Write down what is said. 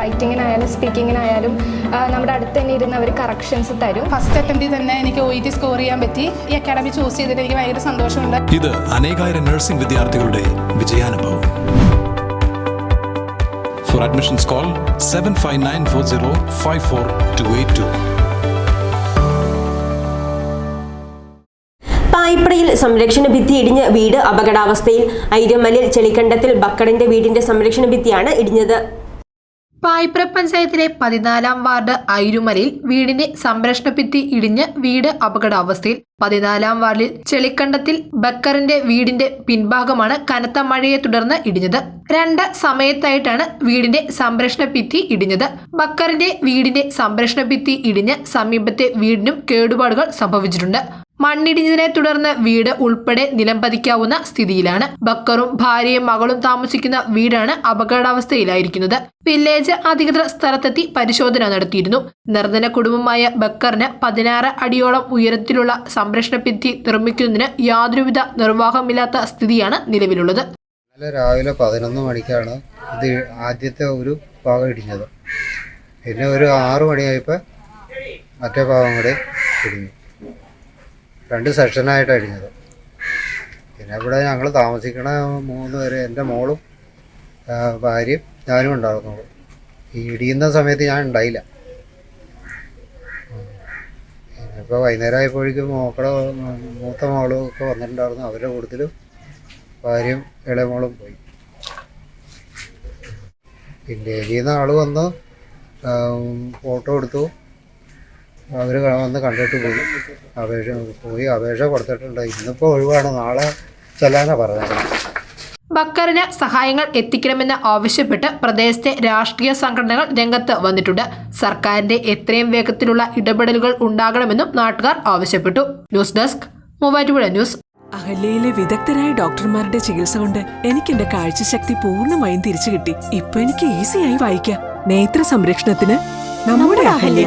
റൈറ്റിങ്ങിനായാലും സ്പീക്കിങ്ങിനായാലും നമ്മുടെ അടുത്ത് തന്നെ ഇരുന്ന് അവർ കറക്ഷൻസ് തരും. ഫസ്റ്റ് അറ്റംപ്റ്റിൽ തന്നെ എനിക്ക് ഒ ടി സ്കോർ ചെയ്യാൻ പറ്റി. ഈ അക്കാഡമി ചൂസ് ചെയ്തിട്ട് എനിക്ക് ഭയങ്കര സന്തോഷമുണ്ട്. ഇത് അനേകായിരം നഴ്സിംഗ് വിദ്യാർത്ഥികളുടെ വിജയാനുഭവം. For admissions call seven five nine four zero five four two eight two പായിപ്പടയിൽ സംരക്ഷണ ഭിത്തി ഇടിഞ്ഞ് വീട് അപകടാവസ്ഥയിൽ. ഐരമലിൽ ചെളിക്കണ്ടത്തിൽ ബക്കടിന്റെ വീടിന്റെ സംരക്ഷണ ഭിത്തിയാണ് ഇടിഞ്ഞത്. പായിപ്ര പഞ്ചായത്തിലെ പതിനാലാം വാർഡ് ഐരുമലിൽ വീടിന്റെ സംരക്ഷണ ഭിത്തി ഇടിഞ്ഞ് വീട് അപകടാവസ്ഥയിൽ പതിനാലാം വാർഡിൽ ചെളിക്കണ്ടത്തിൽ ബക്കറിന്റെ വീടിന്റെ പിൻഭാഗമാണ് കനത്ത മഴയെ തുടർന്ന് ഇടിഞ്ഞത്. രണ്ട് സമയത്തായിട്ടാണ് വീടിന്റെ സംരക്ഷണ ഭിത്തി ഇടിഞ്ഞത്. ബക്കറിന്റെ വീടിന്റെ സംരക്ഷണ ഭിത്തി ഇടിഞ്ഞ് സമീപത്തെ വീടിനും കേടുപാടുകൾ സംഭവിച്ചിട്ടുണ്ട്. മണ്ണിടിഞ്ഞതിനെ തുടർന്ന് വീട് ഉൾപ്പെടെ നിലംപതിക്കാവുന്ന സ്ഥിതിയിലാണ്. ബക്കറും ഭാര്യയും മകളും താമസിക്കുന്ന വീടാണ് അപകടാവസ്ഥയിലായിരിക്കുന്നത്. വില്ലേജ് അധികൃതർ സ്ഥലത്തെത്തി പരിശോധന നടത്തിയിരുന്നു. നിർധന കുടുംബമായ ബക്കറിന് പതിനാറ് അടിയോളം ഉയരത്തിലുള്ള സംരക്ഷണ ഭിത്തി നിർമ്മിക്കുന്നതിന് യാതൊരുവിധ നിർവാഹമില്ലാത്ത സ്ഥിതിയാണ് നിലവിലുള്ളത്. രാവിലെ പതിനൊന്ന് മണിക്കാണ് ഇത് ആദ്യത്തെ ഒരു ഭാഗം ഇടിഞ്ഞത്. പിന്നെ ഒരു ആറു മണിയായപ്പോൾ മറ്റേ ഭാഗം കൂടെ ഇടിഞ്ഞു. രണ്ട് സെക്ഷനായിട്ട് ഇടിഞ്ഞത്. പിന്നെ ഇവിടെ ഞങ്ങൾ താമസിക്കണ മൂന്ന് പേര് എന്റെ മോളും ഭാര്യയും ഞാനും ഉണ്ടായിരുന്നുള്ളൂ. ഈ ഇടിയുന്ന സമയത്ത് ഞാൻ ഉണ്ടായില്ല. ഇപ്പോൾ വൈകുന്നേരം ആയപ്പോഴേക്കും മോക്കളെ മൂത്ത മോളും ഒക്കെ വന്നിട്ടുണ്ടായിരുന്നു. അവരുടെ കൂട്ടത്തിലും ഭാര്യയും ഇളയ മോളും പോയി. പിന്നെ ഇടിയുന്ന ആൾ വന്ന് ഫോട്ടോ എടുത്തു. അവർ വന്ന് കണ്ടിട്ട് പോയി. അപേക്ഷ പോയി അപേക്ഷ കൊടുത്തിട്ടുണ്ട്. ഇന്നിപ്പോൾ ഒഴിവാണ്. നാളെ ചെല്ലാനാണ് പറഞ്ഞത്. ബക്കറിന് സഹായങ്ങൾ എത്തിക്കണമെന്ന് ആവശ്യപ്പെട്ട് പ്രദേശത്തെ രാഷ്ട്രീയ സംഘടനകൾ രംഗത്ത് വന്നിട്ടുണ്ട്. സർക്കാരിന്റെ എത്രയും വേഗത്തിലുള്ള ഇടപെടലുകൾ ഉണ്ടാകണമെന്നും നാട്ടുകാർ ആവശ്യപ്പെട്ടു. News desk Muvattupuzha news. അഹല്യയിലെ വിദഗ്ധരായ ഡോക്ടർമാരുടെ ചികിത്സ കൊണ്ട് എനിക്ക് എന്റെ കാഴ്ചശക്തി പൂർണമായും തിരിച്ചു കിട്ടി ഇപ്പൊ എനിക്ക് ഈസിയായി വായിക്കാം. നേത്ര സംരക്ഷണത്തിന് നമ്മുടെ Ahalya.